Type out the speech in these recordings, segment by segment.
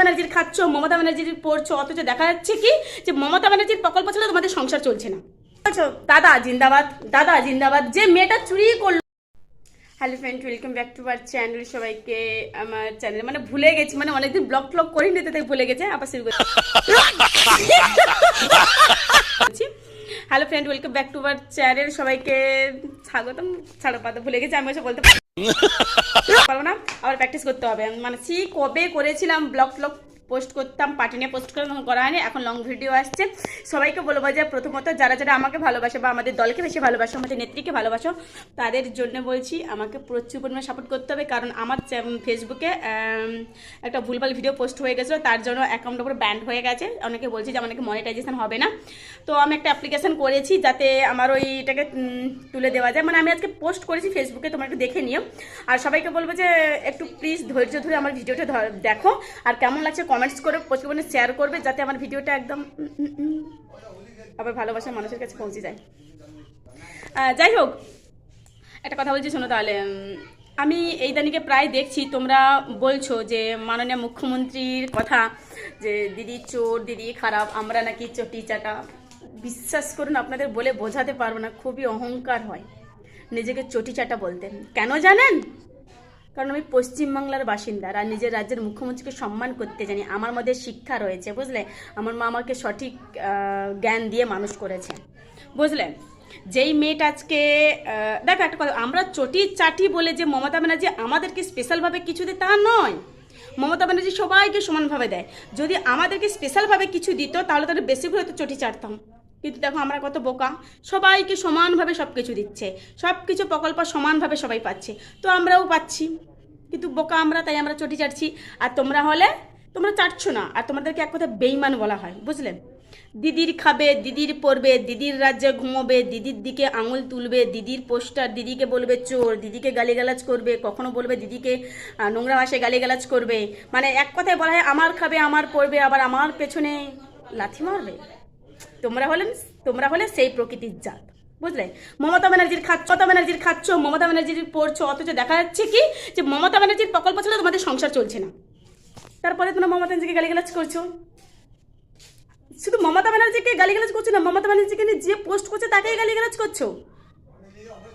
ব্যানার্জির খাচ্ছ মমতা ব্যানার্জির পড়ছো অথচ দেখা যাচ্ছে কি যে মমতা ব্যানার্জির প্রকল্প ছিল তোমাদের সংসার চলছে না। দাদা জিন্দাবাদ দাদা জিন্দাবাদ যে মেয়েটা চুরি করল। Hello friend welcome back to our channel সবাইকে আমার চ্যানেল মানে ভুলে গেছি মানে অনেকদিন ব্লগ ট্লগ করিনি তো তাই ভুলে গেছে আবার শুরু করছি। Hello friend welcome back to our channel সবাইকে স্বাগতম ছাড়ো পাতা ভুলে গেছি আমি ওসব বলতে পারব না? আবার প্র্যাকটিস করতে হবে। মানে সি কবে করেছিলাম ব্লক ট্লগ পোস্ট করতাম পার্টি নিয়ে পোস্ট করে হয়নি এখন লং ভিডিও আসছে। সবাইকে বলব যে প্রথমত যারা যারা আমাকে ভালোবাসে বা আমাদের দলকে বেশি ভালোবাসো আমাদের নেত্রীকে ভালোবাসো তাদের জন্য বলছি আমাকে প্রচুর পরিমাণে সাপোর্ট করতে হবে কারণ আমার ফেসবুকে একটা ভুলভাল ভিডিও পোস্ট হয়ে গেছিল তার জন্য অ্যাকাউন্ট উপরে ব্যান্ড হয়ে গেছে। অনেকে বলছি যে আমার মনিটাইজেশন হবে না। তো আমি একটা অ্যাপ্লিকেশন করেছি যাতে আমার ওইটাকে উম, তুলে দেওয়া যায়। মানে আমি আজকে পোস্ট করেছি ফেসবুকে তোমরা একটু দেখে নিও। আর সবাইকে বলব যে একটু প্লিজ ধৈর্য ধরে আমার ভিডিওটা দেখো। আর কেমন লাগছে কমেন্টস করে প্রচুর পরিমাণে শেয়ার করবে যাতে আমার ভিডিওটা একদম আবার ভালোবাসার মানুষের কাছে পৌঁছে যায়। যাই হোক, একটা কথা বলছি, শোনো তাহলে আমি এই দানিকে প্রায় দেখছি, তোমরা বলছো যে মাননীয় মুখ্যমন্ত্রীর কথা, যে দিদি চোর, দিদি খারাপ, আমরা নাকি চটি চাটা বিশ্বাস করুন, আপনাদের বলে বোঝাতে পারব না, খুবই অহংকার হয় নিজেকে চটি চাটা বলতে। কেন জানেন? কারণ আমি পশ্চিমবাংলার বাসিন্দা আর নিজের রাজ্যের মুখ্যমন্ত্রীকে সম্মান করতে জানি। আমার মধ্যে শিক্ষা রয়েছে, বুঝলে? আমার মা আমাকে সঠিক জ্ঞান দিয়ে মানুষ করেছে, বুঝলে? যেই মেয়েটা আজকে দেখো একটা কথা, আমরা চটি চাটি বলে যে মমতা ব্যানার্জি আমাদেরকে স্পেশালভাবে কিছু দেয় তা নয়। মমতা ব্যানার্জি সবাইকে সমানভাবে দেয়। যদি আমাদেরকে স্পেশালভাবে কিছু দিত, তাহলে তাহলে বেশি করে হয়তো চটি চাটতাম। কিন্তু দেখো আমরা কত বোকা। সবাইকে সমানভাবে সব কিছু দিচ্ছে। সব কিছু প্রকল্প সমানভাবে সবাই পাচ্ছে। তো আমরাও পাচ্ছি। কিন্তু বোকা আমরা, তাই আমরা চটি চাটছি। আর তোমরা হলে, তোমরা চাটছো না। আর তোমাদেরকে এক কথা বেইমান বলা হয়, বুঝলে? দিদির খাবে, দিদির পড়বে দিদির রাজ্যে ঘুমোবে, দিদির দিকে আঙুল তুলবে, দিদির পোস্টার দিদিকে বলবে চোর, দিদিকে গালিগালাজ করবে, কখনো বলবে দিদিকে নোংরা ভাষায় গালিগালাজ করবে। মানে এক কথায় বলা হয়, আমার খাবে, আমার পড়বে আবার আমার পেছনে লাথি মারবে? তোমরা হলেন তোমরা হলে সেই প্রকৃতির জাত, বুঝলে? মমতা ব্যানার্জির খাচ্ছ, মমতা ব্যানার্জির খাচ্ছ, মমতা ব্যানার্জির পড়ছো, অথচ দেখা যাচ্ছে কি যে মমতা ব্যানার্জির প্রকল্প ছিল তোমাদের সংসার চলছে না। তারপরে তোমরা মমতা ব্যানার্জিকে গালিগালাজ করছ। শুধু মমতা ব্যানার্জিকে গালিগালাজ করছ না, মমতা ব্যানার্জিকে নিয়ে যে পোস্ট করছে তাকেই গালিগালাজ করছ।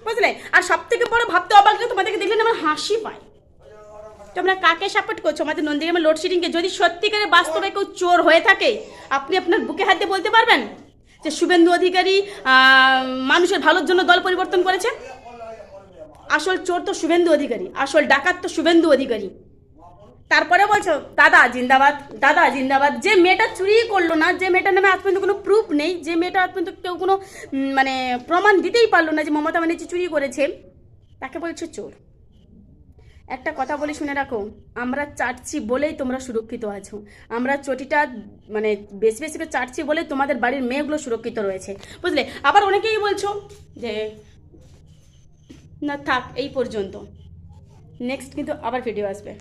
বুঝলে? আর সব থেকে বড় ভাবতে অবাক তোমাদেরকে দেখলে আমার হাসি পায়। তোমরা কাকে সাপোর্ট করছ? আমাদের নন্দীগ্রামের লোডশেডিংকে যদি সত্যিকারে বাস্তবে কেউ চোর হয়ে থাকে, আপনি আপনার বুকে হাত দিয়ে বলতে পারবেন? যে শুভেন্দু অধিকারী মানুষের ভালোর জন্য দল পরিবর্তন করেছে? আসল চোর তো শুভেন্দু অধিকারী, আসল ডাকাত তো শুভেন্দু অধিকারী। তারপরে বলছো, দাদা জিন্দাবাদ দাদা জিন্দাবাদ। যে মেয়েটা চুরি করল না, যে মেয়েটার নামে আজ পর্যন্ত কোনো প্রুফ নেই, যে মেয়েটা আজ পর্যন্ত কেউ কোনো মানে প্রমাণ দিতেই পারল না যে মমতা ব্যানার্জি চুরি করেছে, তাকে বলছো চোর। একটা কথা বলে শুনে রাখো, আমরা চাটছি বলেই তোমরা সুরক্ষিত আছো। আমরা চটিটা মানে বেশি বেশি করে চাটছি বলে তোমাদের বাড়ির মেয়েগুলো সুরক্ষিত রয়েছে। বুঝলে? আবার অনেকেই বলছো যে, না থাক, এই পর্যন্ত। নেক্সট কিন্তু আবার ভিডিও আসবে।